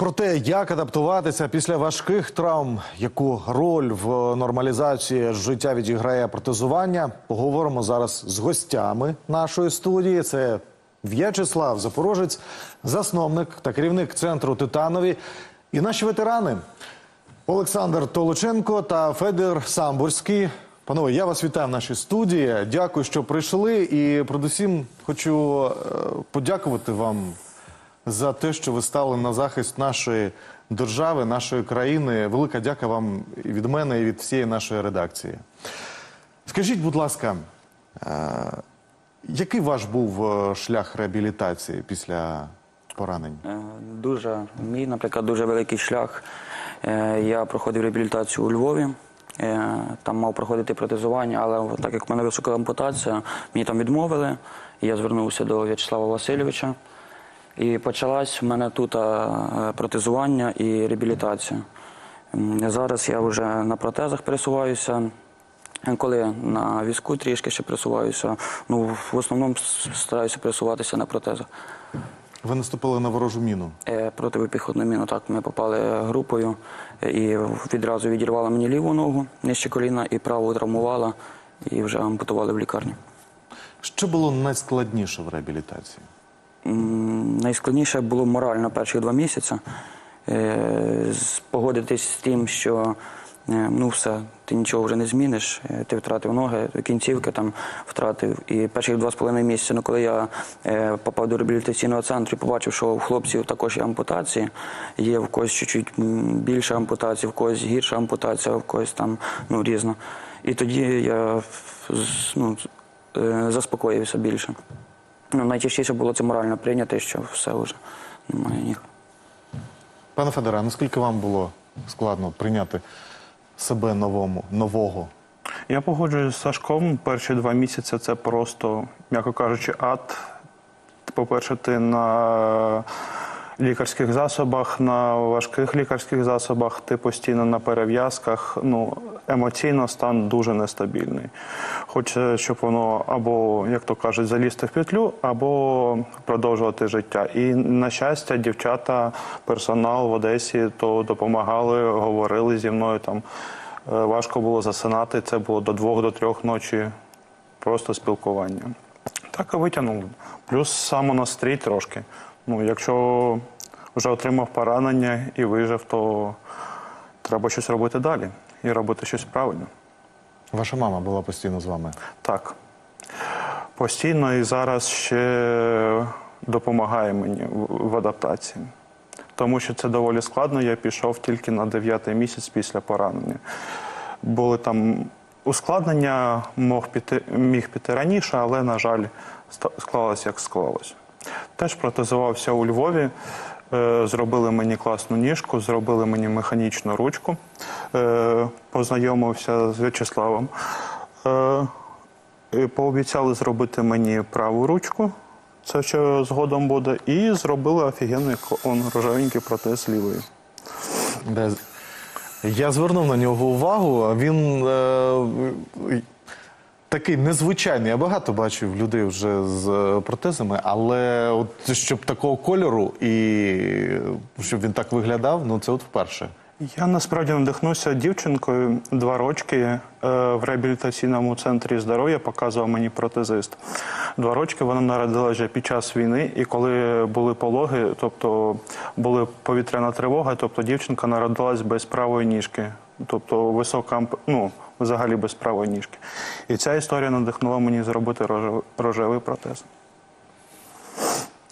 Про те, як адаптуватися після важких травм, яку роль в нормалізації життя відіграє протезування, поговоримо зараз з гостями нашої студії. Це В'ячеслав Запорожець, засновник та керівник центру Титанові, і наші ветерани Олександр Толоченко та Федір Самбурський. Панове, я вас вітаю в нашій студії. Дякую, що прийшли. І передусім хочу е, подякувати вам за те, що ви стали на захист нашої держави, нашої країни. Велика дяка вам і від мене і від всієї нашої редакції. Скажіть, будь ласка, е, який ваш був е, шлях реабілітації після поранень? Е, Дуже мій, наприклад, дуже великий шлях. Я проходив реабілітацію у Львові. Там мав проходити протезування, але так як в мене висока ампутація, мені там відмовили. Я звернувся до В'ячеслава Васильовича. І почалась в мене тут е, протезування і реабілітація. Зараз я вже на протезах пересуваюся. Коли на візку трішки ще пересуваюся, ну в основному стараюся пересуватися на протезах. Ви наступили на ворожу міну. Е, Протипіхотну міну, так, ми попали групою е, і відразу відірвала мені ліву ногу нижче коліна і праву травмувала, і вже ампутували в лікарні. Що було найскладніше в реабілітації? Найскладніше було морально перші два місяці. Е, Погодитись з тим, що е, ну все, ти нічого вже не зміниш, е, ти втратив ноги, кінцівки там втратив. І перших два з половиною місяці, ну, коли я попав до реабілітаційного центру і побачив, що у хлопців також є ампутації, є в когось чуть-чуть більше ампутацій, в когось гірша ампутація, в когось там ну, різно. І тоді я ну, заспокоївся більше. Ну, найчастіше було це морально прийняти, що все вже немає ніг. Пане Федоре, наскільки вам було складно прийняти себе новому, нового? Я погоджуюсь з Сашком. Перші два місяці це просто, м'яко кажучи, ад. По-перше, ти на лікарських засобах, на важких лікарських засобах, ти постійно на перев'язках. Ну, емоційно стан дуже нестабільний. Хоче, щоб воно або, як то кажуть, залізти в петлю, або продовжувати життя. І на щастя, дівчата, персонал в Одесі то допомагали, говорили зі мною там. Е, Важко було засинати. Це було до двох, до трьох ночі просто спілкування. Так і витягнув. Плюс самонастрій трошки. Ну, якщо вже отримав поранення і вижив, то треба щось робити далі і робити щось правильно. Ваша мама була постійно з вами. Так. Постійно і зараз ще допомагає мені в- адаптації. Тому що це доволі складно. Я пішов тільки на дев'ятий місяць після поранення. Були там ускладнення, мог піти, міг піти раніше, але, на жаль, склалось як склалось. Теж протезувався у Львові. Е, Зробили мені класну ніжку, зробили мені механічну ручку. Е, Познайомився з В'ячеславом. Е, Пообіцяли зробити мені праву ручку, це що згодом буде, і зробили офігенний он, рожевенький протез лівої. Де... Я звернув на нього увагу. Він е... такий незвичайний. Я багато бачив людей вже з е, протезами, але от щоб такого кольору і щоб він так виглядав, ну це от вперше. Я насправді надихнувся дівчинкою два рочки е, в реабілітаційному центрі здоров'я показував мені протезист. Два рочки вона народилася під час війни, і коли були пологи, тобто була повітряна тривога, тобто дівчинка народилась без правої ніжки, тобто висока ну, взагалі без правої ніжки. І ця історія надихнула мені зробити рожевий, протез.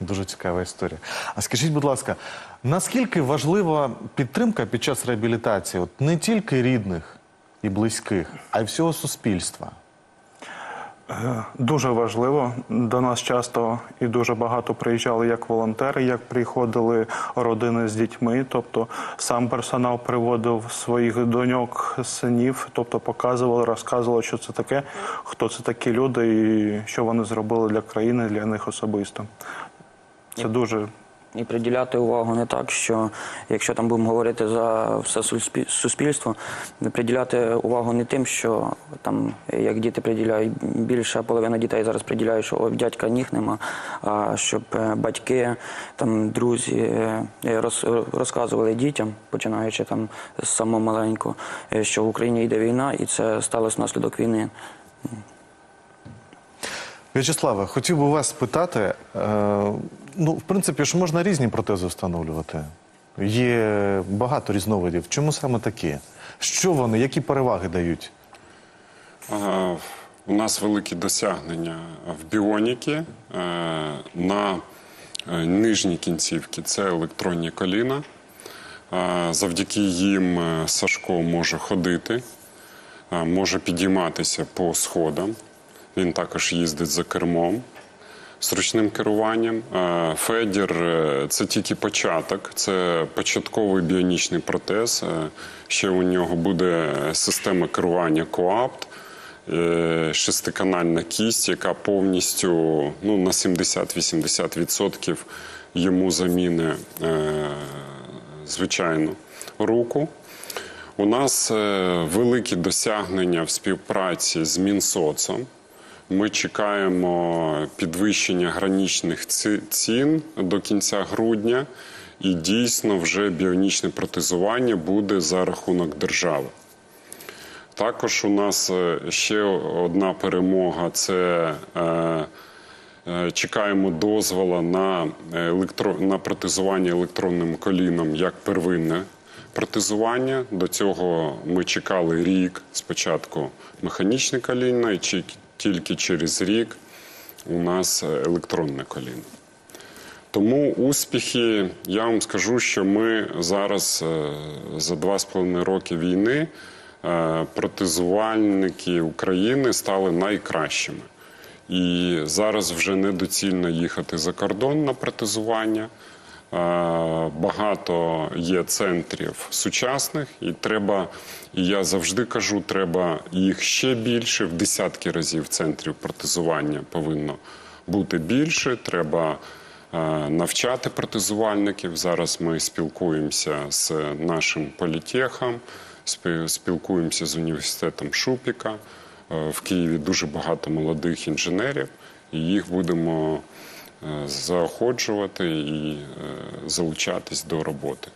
Дуже цікава історія. А скажіть, будь ласка, наскільки важлива підтримка під час реабілітації, от не тільки рідних і близьких, а й всього суспільства? Е, Дуже важливо. До нас часто і дуже багато приїжджали як волонтери, як приходили родини з дітьми. Тобто сам персонал приводив своїх доньок, синів, тобто показували, розказували, що це таке, хто це такі люди і що вони зробили для країни, для них особисто. Це дуже І приділяти увагу не так, що якщо там будемо говорити за все суспіль- суспільство, приділяти увагу не тим, що там як діти приділяють більша половина дітей зараз приділяють, що «Ой, в дядька ніг нема, а щоб е, батьки, там друзі е, роз- розказували дітям, починаючи там з самого маленького, е, що в Україні йде війна, і це сталося внаслідок війни. В'ячеславе, хотів би вас спитати. Е, ну, в принципі, ж можна різні протези встановлювати. Є багато різновидів. Чому саме такі? Що вони, які переваги дають? Е, У нас великі досягнення в біоніки е, на нижній кінцівці це електронні коліна. Завдяки їм Сашко може ходити, може підійматися по сходам. Він також їздить за кермом з ручним керуванням. Е, Федір е, це тільки початок, це початковий біонічний протез. Е, Ще у нього буде система керування коапт, шестиканальна кість, яка повністю ну, на 70-80% йому заміни звичайну руку. У нас великі досягнення в співпраці з Мінсоцом. Ми чекаємо підвищення граничних ці- цін до кінця грудня, і дійсно вже біонічне протезування буде за рахунок держави. Також у нас е, ще одна перемога це е, е, чекаємо дозвола на, електро... на протезування електронним коліном як первинне протезування. До цього ми чекали рік спочатку механічне коліно, і тільки через рік у нас е, електронне коліно. Тому успіхи, я вам скажу, що ми зараз е, за два з половиною роки війни е, протезувальники України стали найкращими. І зараз вже недоцільно їхати за кордон на протезування. Е, Багато є центрів сучасних, і треба, і я завжди кажу, треба їх ще більше, в десятки разів центрів протезування повинно бути більше. Треба е, навчати протезувальників. Зараз ми спілкуємося з нашим політехом, спілкуємося з університетом Шупіка. Е, В Києві дуже багато молодих інженерів, і їх будемо заохочувати і е, залучатись до роботи.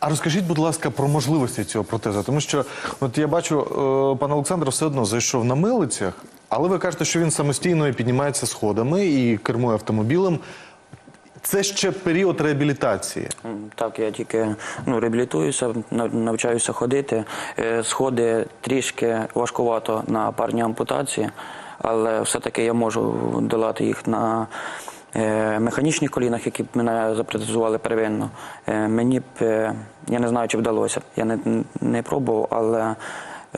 А розкажіть, будь ласка, про можливості цього протезу. Тому що, от я бачу, е, пан Олександр все одно зайшов на милицях, але ви кажете, що він самостійно піднімається сходами і кермує автомобілем. Це ще період реабілітації. Так, я тільки ну, реабілітуюся, навчаюся ходити. Е, Сходи трішки важкувато на парні ампутації, але все-таки я можу долати їх на е, механічних колінах, які б мене запротезували первинно. Е, Мені б, е, я не знаю, чи вдалося. Я не, не пробував, але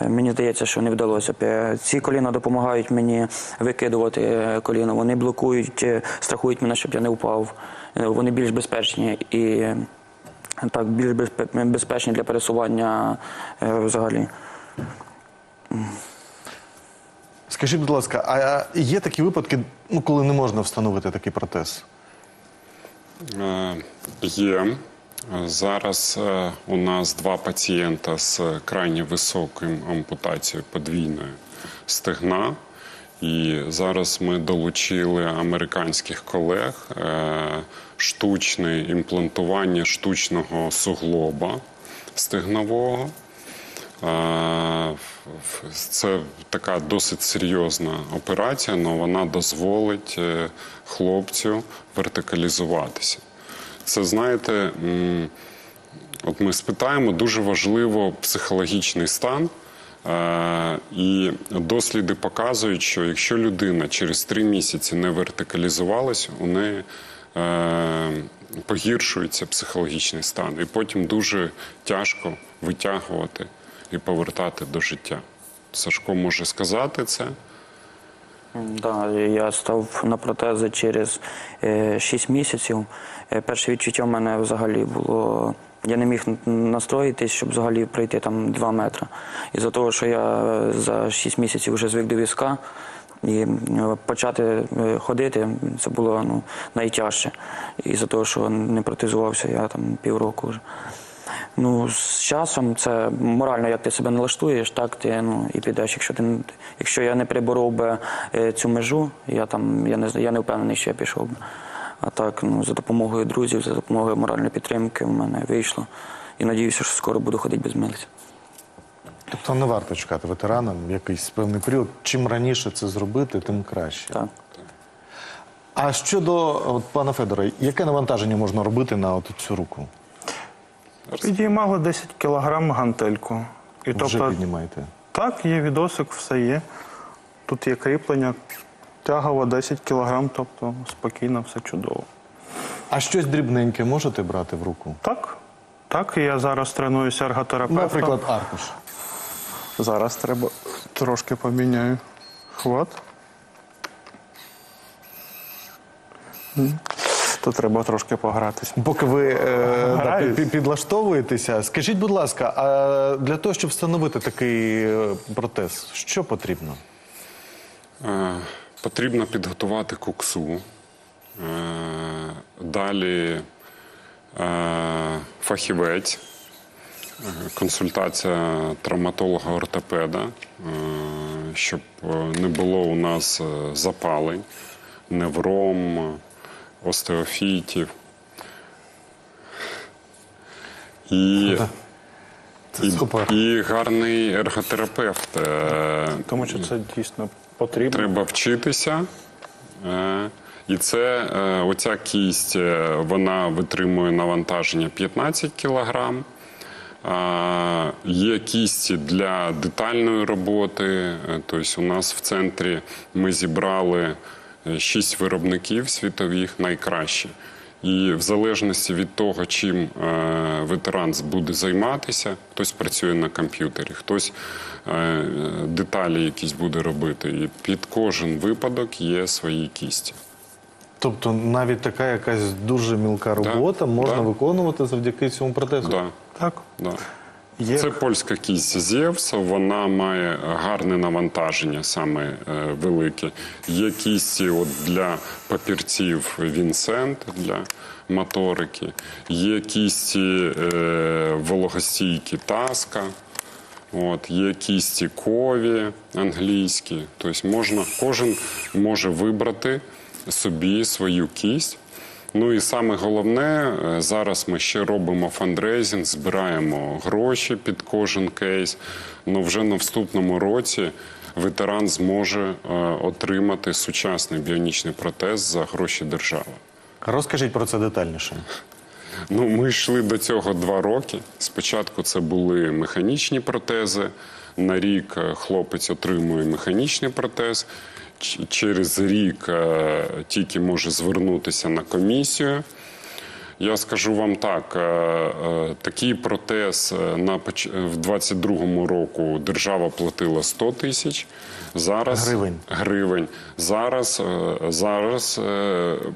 е, мені здається, що не вдалося б. Е, Ці коліна допомагають мені викидувати е, коліно. Вони блокують, е, страхують мене, щоб я не впав. Е, Вони більш безпечні і е, так більш безпечні для пересування е, взагалі. Скажіть, будь ласка, а є такі випадки, ну, коли не можна встановити такий протез? Е, Є. Зараз е, у нас два пацієнта з крайне високою ампутацією подвійною стегна. І зараз ми долучили американських колег е, штучне імплантування штучного суглоба стегнового. Це така досить серйозна операція, але вона дозволить е, хлопцю вертикалізуватися. Це, знаєте, от ми спитаємо, дуже важливо психологічний стан. Е, І досліди показують, що якщо людина через три місяці не вертикалізувалась, у неї е, погіршується психологічний стан, і потім дуже тяжко витягувати і повертати до життя. Сашко може сказати це. Да, я став на протези через е, 6 місяців. Е, перше відчуття в мене взагалі було. Я не міг настроїтись, щоб взагалі пройти там 2 метри. Із-за того, що я за 6 місяців вже звик до візка, І е, почати е, ходити це було ну, найтяжче. І за того, що не протезувався я там півроку вже. Ну, з часом це морально, як ти себе налаштуєш, так ти ну, і підеш. Якщо ти якщо я не приборов би е, цю межу, я там я не я не впевнений, що я пішов би. А так, ну, за допомогою друзів, за допомогою моральної підтримки в мене вийшло. І надіюся, що скоро буду ходити без милиць. Тобто не варто чекати ветеранам якийсь певний період. Чим раніше це зробити, тим краще. Так. А щодо от, пана Федора, яке навантаження можна робити на от цю руку? Підіймали 10 кілограм гантельку. І Вже тобто, піднімаєте. так, є відосик, все є. Тут є кріплення, тягало 10 кілограм, тобто спокійно, все чудово. А щось дрібненьке можете брати в руку? Так, так, я зараз тренуюся ерготерапевтом. Наприклад, аркуш. Зараз треба трошки поміняю хват. Тут треба трошки погратись. Поки ви е, да, пі- підлаштовуєтеся, скажіть, будь ласка, а для того, щоб встановити такий е, протез, що потрібно? Е, Потрібно підготувати куксу. Е, Далі е, фахівець, е, консультація травматолога-ортопеда, е, щоб е, не було у нас е, запалень, невром, остеофітів. І, Це і, супер. і гарний ерготерапевт. е, Тому що це дійсно потрібно. Треба вчитися. Е, І це е, оця кість, вона витримує навантаження 15 кілограм. Є кісті для детальної роботи. Тобто у нас в центрі ми зібрали шість виробників світових найкращі. І в залежності від того, чим е, ветеран буде займатися, хтось працює на комп'ютері, хтось е, деталі якісь буде робити. І під кожен випадок є свої кісті. Тобто навіть така якась дуже мілка робота можна да. виконувати завдяки цьому протезу. Да, Так. да. Є Це польська кість Зевс, вона має гарне навантаження, саме е, велике. Є кісті от для папірців Вінсент для моторики, є кісті е, вологостійкі Таска, от, є кісті Кові англійські. Тобто можна, кожен може вибрати собі свою кість. Ну і саме головне, е, зараз ми ще робимо фандрейзинг, збираємо гроші під кожен кейс. Ну вже на вступному році ветеран зможе е, отримати сучасний біонічний протез за гроші держави. Розкажіть про це детальніше. Ну, ми йшли до цього два роки. Спочатку це були механічні протези. На рік е, хлопець отримує механічний протез. Через рік е, тільки може звернутися на комісію. Я скажу вам так: е, е, такий протез на в 22-му року держава платила 100 тисяч. Зараз Гривень. гривень. Зараз, зараз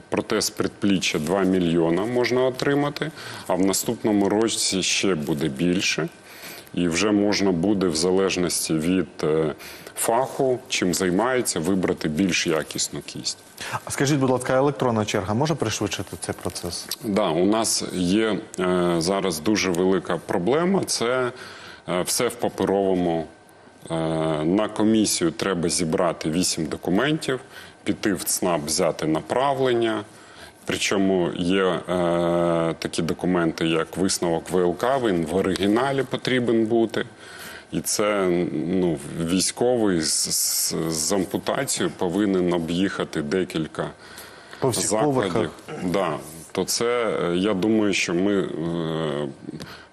протез предпліччя 2 мільйона можна отримати, а в наступному році ще буде більше. І вже можна буде, в залежності від е, фаху, чим займається, вибрати більш якісну кість. А скажіть, будь ласка, електронна черга може пришвидшити цей процес? Да, у нас є е, зараз дуже велика проблема. Це е, все в паперовому. Е, на комісію треба зібрати 8 документів, піти в ЦНАП, взяти направлення. Причому є е, такі документи, як висновок ВЛК, він в оригіналі потрібен бути. І це ну, військовий з, з, з ампутацією повинен об'їхати декілька По всіх закладів. Да, то це е, я думаю, що ми е,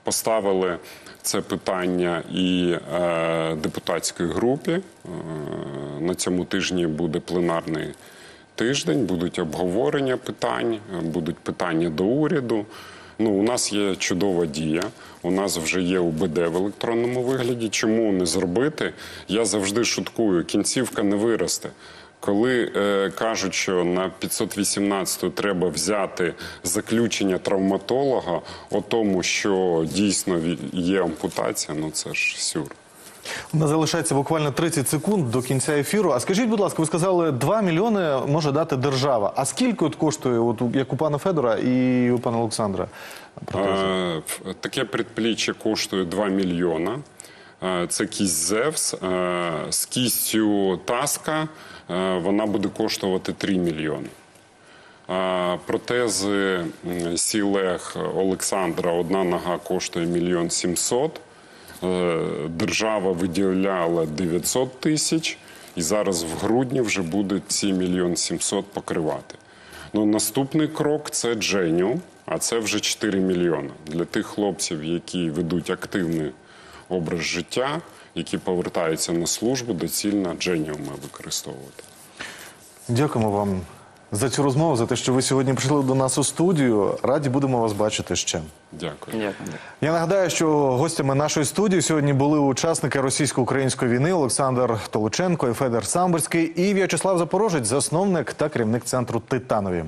поставили це питання і е, депутатській групі. Е, на цьому тижні буде пленарний тиждень, будуть обговорення питань, будуть питання до уряду. Ну, у нас є чудова дія. У нас вже є УБД в електронному вигляді. Чому не зробити? Я завжди шуткую, кінцівка не виросте. Коли е, кажуть, що на 518 треба взяти заключення травматолога о тому, що дійсно є ампутація, ну це ж сюр. У нас залишається буквально 30 секунд до кінця ефіру. А скажіть, будь ласка, ви сказали, 2 мільйони може дати держава. А скільки от коштує, от, як у пана Федора і у пана Олександра? Е, Таке предпліччя коштує 2 мільйона. Е, Це кість Зевс. Е, З кістю Таска е, вона буде коштувати 3 мільйони. Протези м, Сілег Олександра одна нога коштує мільйон сімсот. Е, Держава виділяла 900 тисяч, і зараз в грудні вже буде ці мільйон сімсот покривати. Ну, наступний крок це Дженю, а це вже 4 мільйони. Для тих хлопців, які ведуть активний образ життя, які повертаються на службу, доцільно Дженіуми використовувати. Дякуємо вам за цю розмову, за те, що ви сьогодні прийшли до нас у студію. Раді будемо вас бачити ще. Дякую. Дякую. Я нагадаю, що гостями нашої студії сьогодні були учасники російсько-української війни Олександр Толученко і Федор Самборський і В'ячеслав Запорожець, засновник та керівник центру Титанові.